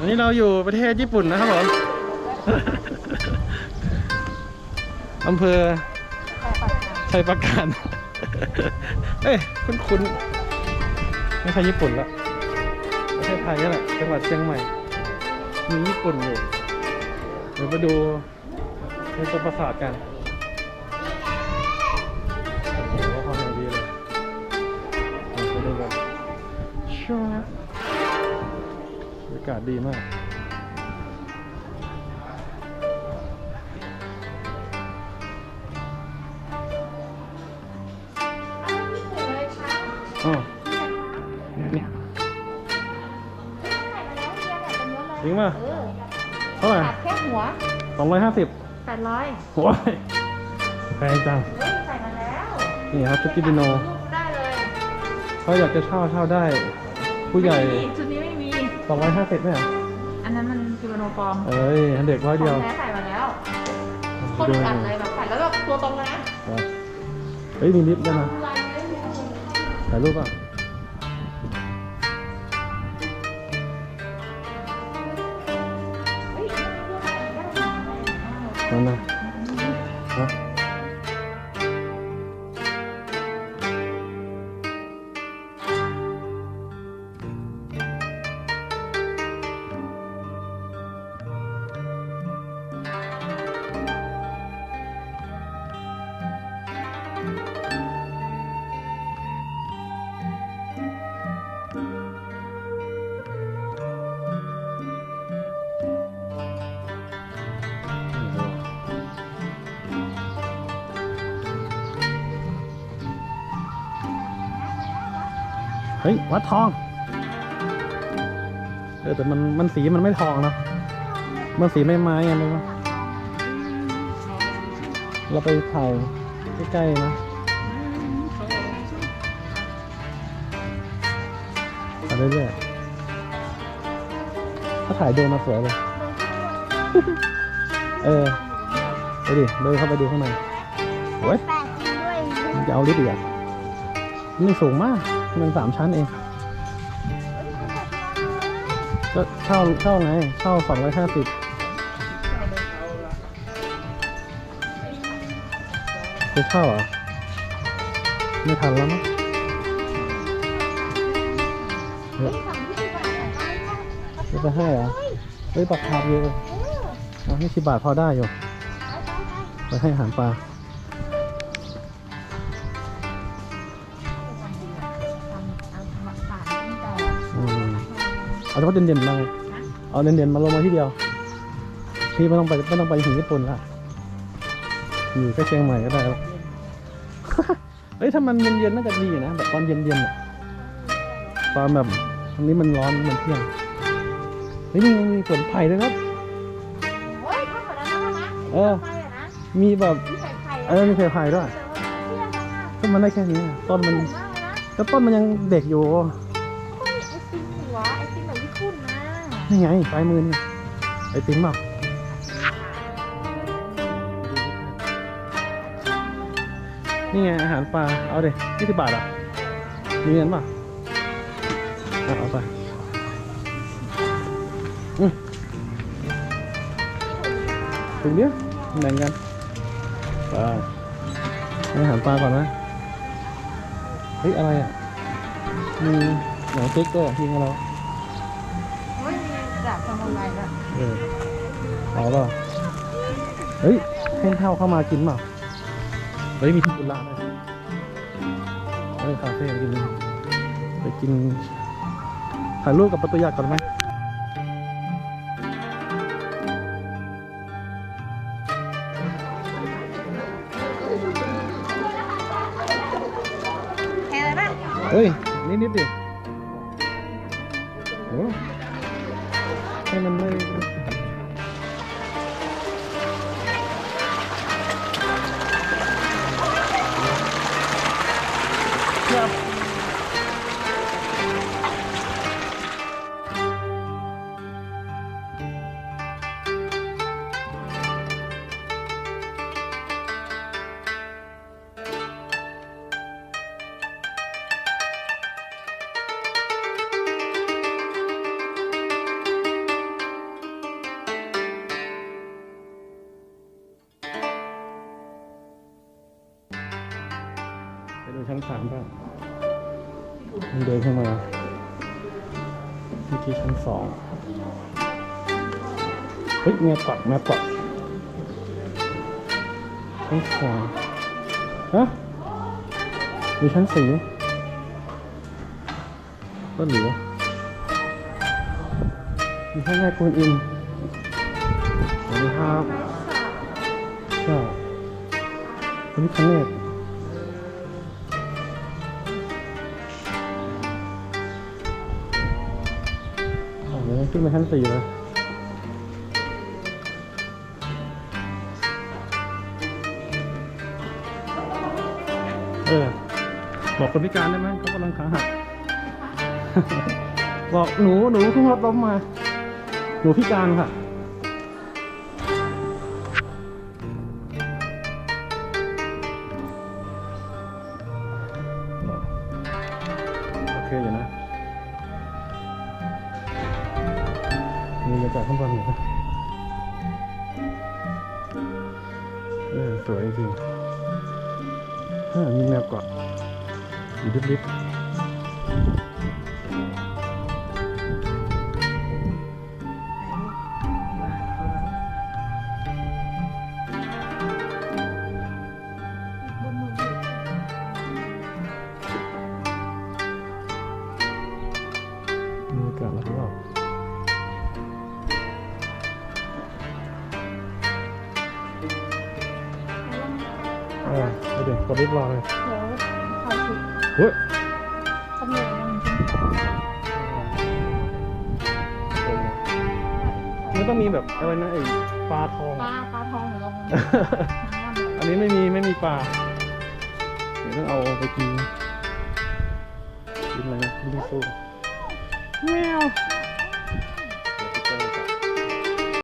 วันนี้เราอยู่ประเทศญี่ปุ่นนะครับผมอำเภอชัยประการเอ้ยคุ้นๆไม่ใช่ญี่ปุ่นละประเทศไทยนี่แหละจังหวัดเชียงใหม่ มีญี่ปุ่นอยู่เดี๋ยวมาดูในตัวปราสาทกันโอ้โหความอย่างดีเลยไปดูกันชัว รรยากาศดีมากอ๋อนี่จริงป่ะเออเท่าไหร่ตัดแค่หัวสองร้อยห้าสิบแปดร้อยโอ้ยแพงจังเฮ้ยใส่มาแล้วนี่ครับชุดกิดิโนลูกได้เลย เขาอยากจะเช่าเช่าได้ ผู้ใหญ่ไม่มีชุดนี้ไม่มี สองร้อยห้าสิบไหมอะอันนั้นมันกิโมโนปลอมเอ้ยเด็กร้อยเดียวของแท้ใส่มาแล้วโคตรอันเลยแบบใส่แล้วแบบตัวตรงเลยนะเฮ้ยมีลิฟต์ด้วยนะลายเลยถ่ายรูปอะเฮ้ยนั่นนะฮะ เฮ้ย วัดทอง เออแต่มันมันสีมันไม่ทองนะมันสีไม้ไม้ไงไม่รู้เราไปถ่ายใกล้ๆนะไปเรื่อยๆถ้าถ่ายโดรนมาสวยเลย เออ ไปดิ เดินเข้าไปดูข้างในโอ้ยแปดจริงด้วยมันจะเอาลิฟต์อีกอะมันสูงมาก มันสามชั้นเอง ก็เช่าเช่าไงเช่าสองร้อยห้าสิบจะเช่าเหรอ ไม่ทันแล้วมั้งเดี๋ยจะไปให้เหรอ เฮ้ยปากคาบเยอะเลยเอาให้สิบบาทพอได้อยู่ ไปให้อาหารปลา เอาเฉพาะเด่นๆมาเอาเด่นๆมาลงมาที่เดียวพี่ไม่ต้องไปไม่ต้องไปถึงญี่ปุ่นละอยู่แค่เชียงใหม่ก็ได้แล้วเฮ้ยถ้ามันเย็นๆน่าจะดีนะแบบตอนเย็นๆอะตอนแบบตรงนี้มันร้อนมันเที่ยงเฮ้ยนี่มันมีสวนไผ่ด้วยครับ โอ้ยข้าวผัดน้ำนะเออไปอะนะมีแบบมีไข่ไข่เออมีไผ่ไผ่ด้วยเที่ยงนะต้นมันได้แค่นี้อะต้นมันถูกมากเลยนะก็ต้นมันยังเด็กอยู่ นี่ไงปลายมือนี่ไอติมเปล่านี่ไงอาหารปลา เอาดิยี่สิบบาทอะ มีเงินป่ะเอาเอาไปอืมถึงเนี้ยแบ่งกันปให้อาหารปลาก่อนนะ เฮ้ย อะไรอะ มีหนังสติ๊กกอร์ยิงเรา อ้ยมีดาบซามูไรด้วยเออเอาเปล่าเฮ้ยให้เท่าเข้ามากินเปล่าเฮ้ยมีที่กุลาด้วยเฮ้ยคาเฟ่ไปกินไปกินถ่ายรูปกับประตูยักษ์ก่อนไหมแค่อะไรบ้างเฮ้ยนิดนิดดิ ชั้นสามบ้างมันเดินเข้ามาเมื่อกี้ชั้นสองเฮ้ยแมวปักแมวปักชั้นสองฮะมีชั้นสี่ก็เหลือมีพระแม่กวนอิมสวัสดีครับใช่พระพิฆเนศอ๋อ ขึ้นมาชั้นสี่เลยเออ บอกคนพิการได้ไหมเขากำลังขาหัก บอกหนูหนูเพิ่งรถล้มมา หนูพิการค่ะโอเคอยู่นะ มีบรรยากาศข้างบนอยู่นะเออสวยจริงมีแมวเกาะอยู่ริบๆ ออเอาเดี๋ยวกดริบรอเลยเดี๋ยวถ่ายคลิปเฮ้ยทำเลยยังจริงมันต้องมีแบบอะไรนะไอ้ปลาทอง ปลาปลาทองหรือลงน้ำอันนี้ไม่มีไม่มีปลา เดี๋ยวต้องเอาไปกินกินอะไรนะบิงซูแมว